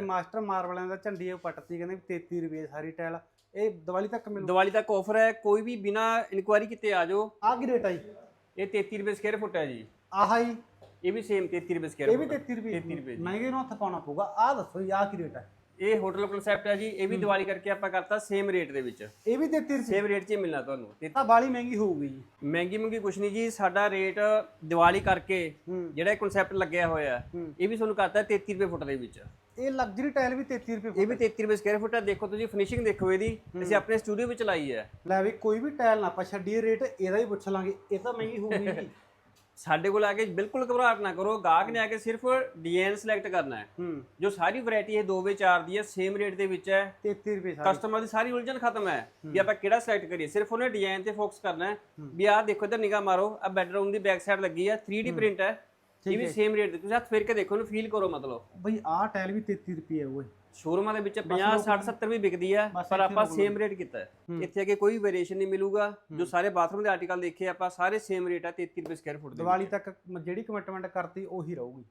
Master ਮਾਰਬਲਾਂ ਦਾ ਝੰਡੀ ਉਹ ਪੱਟਤੀ ਕਹਿੰਦੇ ਵੀ 33 ਰੁਪਏ ਸਾਰੀ ਟਾਇਲ ਇਹ ਦੀਵਾਲੀ ਤੱਕ ਮਿਲੂ? ਦੀਵਾਲੀ ਤੱਕ ਆਫਰ ਹੈ ਕੋਈ ਵੀ ਬਿਨਾ ਇਨਕੁਆਇਰੀ ਕੀਤੇ ਆ ਜਾਓ। ਆ ਕੀ ਰੇਟ ਆ ਜੀ? ਇਹ 33 ਰੁਪਏ ਸਕੁਅਰ ਫੁੱਟ ਹੈ ਜੀ। ਆਹ ਜੀ? ਇਹ ਵੀ ਸੇਮ 33 ਰੁਪਏ ਸਕੁਅਰ ਇਹ ਵੀ 33 ਰੁਪਏ। 33 ਰੁਪਏ ਜੀ। ਮਹਿੰਗੇ ਨੂੰ ਹੱਥ ਪਾਉਣਾ ਪਊਗਾ। ਆ ਦੱਸੋ ਜੀ ਆ ਕੀ ਰੇਟ ਹੈ? ਇਹ ਹੋਟਲ ਕਨਸੈਪਟ ਹੈ ਜੀ ਇਹ ਵੀ ਦੀਵਾਲੀ ਕਰਕੇ ਆਪਾਂ ਕਰਤਾ ਸੇਮ ਰੇਟ ਦੇ ਵਿੱਚ। ਇਹ ਵੀ 33 ਰੁਪਏ। ਸੇਮ ਰੇਟ 'ਚ ਹੀ ਮਿਲਣਾ ਤੁਹਾਨੂੰ ਤੇ ਤਾਂ ਬਾਲੀ ਮਹਿੰਗੀ ਹੋਊਗੀ ਜੀ। ਮਹਿੰਗੀ ਮਹਿੰਗੀ ਕੁਛ ਨਹੀਂ ਜੀ ਸਾਡਾ ਰੇਟ ਦੀਵਾਲੀ ਕਰਕੇ ਹੂੰ। ਜਿਹੜਾ ਕਨਸੈਪਟ ਲੱਗਿਆ ਹੋਇਆ ਹੈ, ਹੂੰ। ਇਹ ਵੀ ਤੁਹਾਨੂੰ ਕਰਤਾ 33 ਰੁਪਏ ਫੁੱਟ ਦੇ ਵਿੱਚ। ਇਹ ਲਗਜ਼ਰੀ ਟਾਇਲ ਵੀ 33 ਰੁਪਏ ਇਹ ਵੀ 33 ਰੁਪਏ ਸਕੁਅਰ ਫੁੱਟ ਹੈ ਦੇਖੋ ਤੁਸੀਂ ਫਿਨਿਸ਼ਿੰਗ ਦੇਖੋ ਇਹਦੀ ਅਸੀਂ ਆਪਣੇ ਸਟੂਡੀਓ ਵਿੱਚ ਲਾਈ ਹੈ। ਲੈ ਵੀ ਕੋਈ ਵੀ ਟਾਇਲ ਨਾ ਆਪਾਂ ਛੱਡੀਏ ਰੇਟ ਇਹਦਾ ਹੀ ਪੁੱਛ ਲਾਂਗੇ ਇਹ ਤਾਂ ਮਹਿੰਗੀ ਹੋਊਗੀ ਜੀ। ਸਾਡੇ ਕੋਲ ਆ ਕੇ ਬਿਲਕੁਲ ਘਬਰਾਹਟ ਨਾ ਕਰੋ ਗਾਹਕ ਨੇ ਆ ਕੇ ਸਿਰਫ ਡਿਜ਼ਾਈਨ ਸਿਲੈਕਟ ਕਰਨਾ ਹੈ। ਜੋ ਸਾਰੀ ਵੈਰਾਈਟੀ ਹੈ 2 ਵੇ 4 ਦੀ ਹੈ ਸੇਮ ਰੇਟ ਦੇ ਵਿੱਚ ਹੈ। 33 ਰੁਪਏ ਸਾਰੀ। ਕਸਟਮਰ ਦੀ ਸਾਰੀ ਉਲਝਣ ਖਤਮ ਹੈ ਵੀ ਆਪਾਂ ਕਿਹੜਾ ਸਿਲੈਕਟ ਕਰੀਏ? ਸਿਰਫ ਉਹਨੇ ਡਿਜ਼ਾਈਨ ਤੇ ਫੋਕਸ ਕਰਨਾ ਹੈ ਵੀ ਆਹ ਦੇਖੋ ਇੱਧਰ ਨਿਗਾਹ ਮਾਰੋ ਆ ਬੈਡਰੂਮ ਦੀ ਬੈਕ ਸਾਈਡ ਲੱਗੀ ਹੈ 3D ਪ੍ਰਿੰਟ ਹੈ। ਇਹ ਵੀ ਸੇਮ ਰੇਟ ਦੇ। ਤੁਸੀਂ ਹੱਥ ਫੇਰ ਕੇ ਦੇਖੋ ਉਹਨੂੰ ਫੀਲ ਕਰੋ ਮਤਲਬ। ਬਈ ਆਹ ਟਾਇਲ ਵੀ 33 ਰੁਪਏ ਓਏ। ਸ਼ੋਰੂਮਾਂ ਦੇ ਵਿੱਚ 50 60 70 ਵੀ ਵਿਕਦੀ ਬਸ ਪਰ ਆਪਾਂ ਸੇਮ ਰੇਟ ਕੀਤਾ ਇੱਥੇ ਅੱਗੇ ਕੋਈ ਵੇਰੀਏਸ਼ਨ ਨਹੀਂ ਮਿਲੂਗਾ। ਜੋ ਸਾਰੇ ਬਾਥਰੂਮ ਦੇ ਆਰਟੀਕਲ ਦੇਖੇ ਆਪਾਂ ਸਾਰੇ ਸੇਮ ਰੇਟ ਹੈ 33 ਰੁਪਏ ਸਕੁਅਰ ਫੁੱਟ ਦੇ ਦੀਵਾਲੀ ਤੱਕ ਜਿਹੜੀ ਕਮਿਟਮੈਂਟ ਕਰਤੀ ਉਹੀ ਰਹੂਗੀ।